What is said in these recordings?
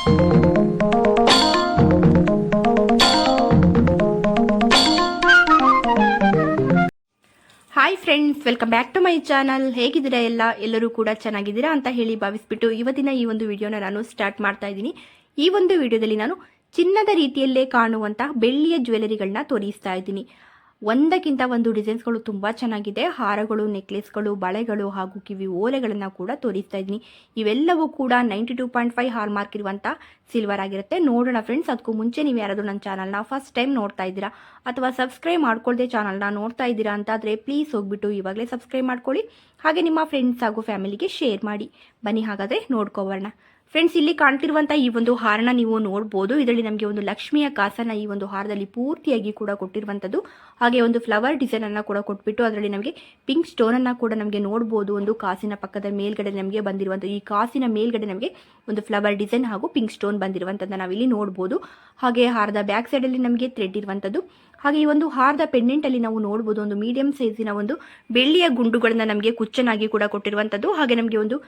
Hi friends welcome back to my channel ಹೇಗಿದ್ದೀರಾ ಎಲ್ಲ? ಎಲ್ಲರೂ ಕೂಡ ಚೆನ್ನಾಗಿದ್ದೀರಾ ಅಂತ ಹೇಳಿ ಭಾವಿಸ್ಬಿಟ್ಟು ಇವತ್ತಿನ ಈ ಒಂದು ವಿಡಿಯೋನ ನಾನು ಸ್ಟಾರ್ಟ್ ಮಾಡ್ತಾ ಇದ್ದೀನಿ. ಈ ಒಂದು ವಿಡಿಯೋದಲ್ಲಿ ನಾನು ಚಿನ್ನದ ರೀತಿಯಲ್ಲೇ ಕಾಣುವಂತಹ ಬೆಳ್ಳಿಯ ಜ್ಯುವೆಲರಿಗಳನ್ನ ತೋರಿಸ್ತಾ ಇದ್ದೀನಿ. ಒಂದಕ್ಕಿಂತ ಒಂದು ಡಿಸೈನ್ಸ್ಗಳು ತುಂಬ ಚೆನ್ನಾಗಿದೆ. ಹಾರಗಳು, ನೆಕ್ಲೆಸ್ಗಳು, ಬಳೆಗಳು ಹಾಗೂ ಕಿವಿ ಓಲೆಗಳನ್ನು ಕೂಡ ತೋರಿಸ್ತಾ ಇದ್ದೀನಿ. ಇವೆಲ್ಲವೂ ಕೂಡ ninety two point five hallmark ಇರುವಂಥ ಸಿಲ್ವರ್ ಆಗಿರುತ್ತೆ. ನೋಡೋಣ ಫ್ರೆಂಡ್ಸ್, ಅದಕ್ಕೂ ಮುಂಚೆ ನೀವು ಯಾರಾದರೂ ನನ್ನ ಚಾನಲ್ನ ಫಸ್ಟ್ ಟೈಮ್ ನೋಡ್ತಾ ಇದ್ದೀರಾ ಅಥವಾ ಸಬ್ಸ್ಕ್ರೈಬ್ ಮಾಡ್ಕೊಳ್ದೆ ಚಾನಲ್ನ ನೋಡ್ತಾ ಇದ್ದೀರಾ ಅಂತಾದರೆ ಪ್ಲೀಸ್ ಹೋಗ್ಬಿಟ್ಟು ಇವಾಗಲೇ ಸಬ್ಸ್ಕ್ರೈಬ್ ಮಾಡ್ಕೊಳ್ಳಿ. ಹಾಗೆ ನಿಮ್ಮ ಫ್ರೆಂಡ್ಸ್ ಹಾಗೂ ಫ್ಯಾಮಿಲಿಗೆ ಶೇರ್ ಮಾಡಿ. ಬನ್ನಿ ಹಾಗಾದರೆ ನೋಡ್ಕೊಬರೋಣ ಫ್ರೆಂಡ್ಸ್ ಇಲ್ಲಿ ಕಾಣ್ತಿರುವಂತಹ ಈ ಒಂದು ಹಾರನ ನೀವು ನೋಡಬಹುದು ಇದರಲ್ಲಿ ನಮಗೆ ಒಂದು ಲಕ್ಷ್ಮಿಯ ಕಾಸನ ಈ ಒಂದು ಹಾರದಲ್ಲಿ ಪೂರ್ತಿಯಾಗಿ ಕೂಡ ಕೊಟ್ಟಿರುವಂತದ್ದು. ಹಾಗೆ ಒಂದು ಫ್ಲವರ್ ಡಿಸೈನ್ ಅನ್ನ ಕೂಡ ಕೊಟ್ಬಿಟ್ಟು ಅದರಲ್ಲಿ ನಮಗೆ ಪಿಂಕ್ ಸ್ಟೋನ್ ಅನ್ನ ಕೂಡ ನಮಗೆ ನೋಡಬಹುದು ಒಂದು ಕಾಸಿನ ಪಕ್ಕದ ಮೇಲ್ಗಡೆ ನಮಗೆ ಬಂದಿರುವಂತಹ ಈ ಕಾಸಿನ ಮೇಲ್ಗಡೆ ನಮಗೆ ಒಂದು ಫ್ಲವರ್ ಡಿಸೈನ್ ಹಾಗೂ ಪಿಂಕ್ ಸ್ಟೋನ್ ಬಂದಿರುವಂಥದ್ದು ನಾವಿಲ್ಲಿ ನೋಡಬಹುದು ಹಾಗೆ ಹಾರದ ಬ್ಯಾಕ್ ಸೈಡ್ ಅಲ್ಲಿ ನಮಗೆ ಥ್ರೆಡ್ ಇರುವಂಥದ್ದು ಹಾಗೆ ಈ ಒಂದು ಹಾರದ ಪೆಂಡೆಂಟ್ ಅಲ್ಲಿ ನಾವು ನೋಡಬಹುದು ಒಂದು ಮೀಡಿಯಂ ಸೈಜಿನ ಒಂದು ಬೆಳ್ಳಿಯ ಗುಂಡುಗಳನ್ನ ನಮಗೆ ಕುಚ್ಚನಾಗಿ ಕೂಡ ಕೊಟ್ಟಿರುವಂತದ್ದು ಹಾಗೆ ನಮಗೆ ಒಂದು